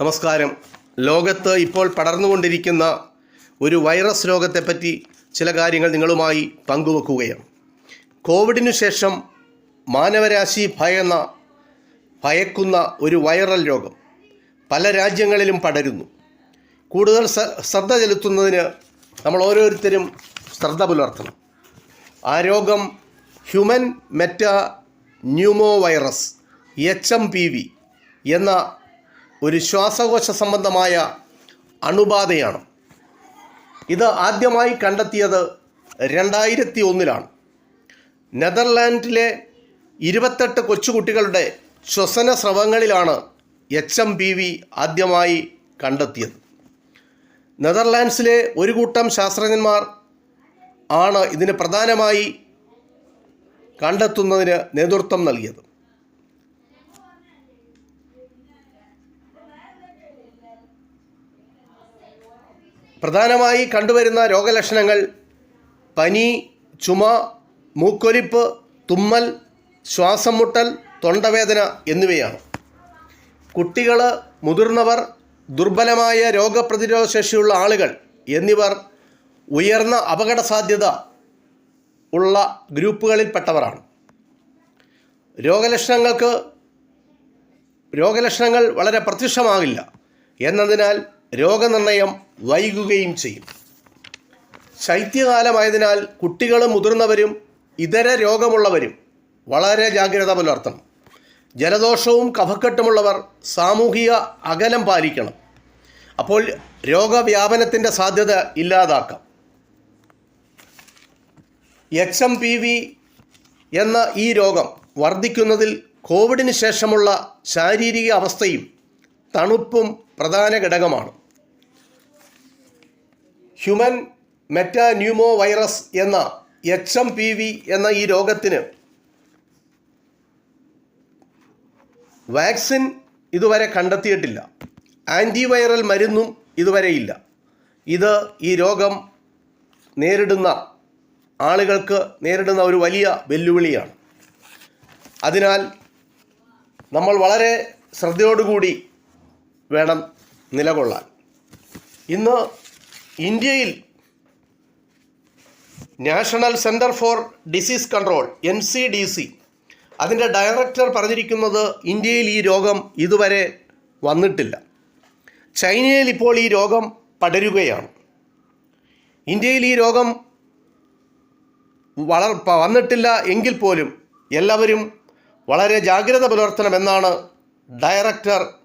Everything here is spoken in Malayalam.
നമസ്കാരം. ലോകത്ത് ഇപ്പോൾ പടർന്നുകൊണ്ടിരിക്കുന്ന ഒരു വൈറസ് രോഗത്തെപ്പറ്റി ചില കാര്യങ്ങൾ നിങ്ങളുമായി പങ്കുവെക്കുകയാണ്. കോവിഡിനു ശേഷം മാനവരാശി ഭയന്ന ഭയക്കുന്ന ഒരു വൈറൽ രോഗം പല രാജ്യങ്ങളിലും പടരുന്നു. കൂടുതൽ ശ്രദ്ധ ചെലുത്തുന്നതിന് നമ്മൾ ഓരോരുത്തരും ശ്രദ്ധ പുലർത്തണം. ആ രോഗം human metapneumovirus H M P V എന്ന ഒരു ശ്വാസകോശ സംബന്ധമായ അണുബാധയാണ്. ഇത് ആദ്യമായി കണ്ടെത്തിയത് രണ്ടായിരത്തി ഒന്നിലാണ് നെതർലാൻഡിലെ ഇരുപത്തെട്ട് കൊച്ചുകുട്ടികളുടെ ശ്വസന സ്രവങ്ങളിലാണ് എച്ച് എം പി വി ആദ്യമായി കണ്ടെത്തിയത്. നെതർലാൻഡ്സിലെ ഒരു കൂട്ടം ശാസ്ത്രജ്ഞന്മാർ ആണ് ഇതിന് പ്രധാനമായി കണ്ടെത്തുന്നതിന് നേതൃത്വം നൽകിയത്. പ്രധാനമായി കണ്ടുവരുന്ന രോഗലക്ഷണങ്ങൾ പനി ചുമ മൂക്കൊലിപ്പ് തുമ്മൽ ശ്വാസം മുട്ടൽ തൊണ്ടവേദന എന്നിവയാണ്. കുട്ടികൾ മുതിർന്നവർ ദുർബലമായ രോഗപ്രതിരോധ ശേഷിയുള്ള ആളുകൾ എന്നിവർ ഉയർന്ന അപകട സാധ്യത ഉള്ള ഗ്രൂപ്പുകളിൽപ്പെട്ടവരാണ്. രോഗലക്ഷണങ്ങൾക്ക് രോഗലക്ഷണങ്ങൾ വളരെ പ്രത്യക്ഷമാകില്ല. എന്നതിനാൽ രോഗനിർണയം വൈകുകയും ചെയ്യും. ശൈത്യകാലമായതിനാൽ കുട്ടികളും മുതിർന്നവരും ഇതര രോഗമുള്ളവരും വളരെ ജാഗ്രത പുലർത്തണം. ജലദോഷവും കഫക്കെട്ടുമുള്ളവർ സാമൂഹിക അകലം പാലിക്കണം. അപ്പോൾ രോഗവ്യാപനത്തിന്റെ സാധ്യത ഇല്ലാതാക്കാം. എച്ച് എം പി വി എന്ന ഈ രോഗം വർദ്ധിക്കുന്നതിൽ കോവിഡിന് ശേഷമുള്ള ശാരീരിക അവസ്ഥയും തണുപ്പും പ്രധാന ഘടകമാണ്. ഹ്യൂമൻ മെറ്റാന്യൂമോ വൈറസ് എന്ന എച്ച് എം പി വി എന്ന ഈ രോഗത്തിന് വാക്സിൻ ഇതുവരെ കണ്ടെത്തിയിട്ടില്ല. ആന്റിവൈറൽ മരുന്നും ഇതുവരെയില്ല ഇത് ഈ രോഗം നേരിടുന്ന ആളുകൾക്ക് നേരിടുന്ന ഒരു വലിയ വെല്ലുവിളിയാണ്. അതിനാൽ നമ്മൾ വളരെ ശ്രദ്ധയോടുകൂടി വേണം നിലകൊള്ളാൻ. ഇന്ന് ഇന്ത്യയിൽ national centre for disease control N C D C. അതിന്റെ ഡയറക്ടർ പറഞ്ഞിരിക്കുന്നത് ഇന്ത്യയിൽ ഈ രോഗം ഇതുവരെ വന്നിട്ടില്ല. ചൈനയിൽ ഇപ്പോൾ ഈ രോഗം പടരുകയാണ്. ഇന്ത്യയിൽ ഈ രോഗം വളർ വന്നിട്ടില്ല എങ്കിൽ പോലും എല്ലാവരും വളരെ ജാഗ്രത പുലർത്തണമെന്നാണ് ഡയറക്ടർ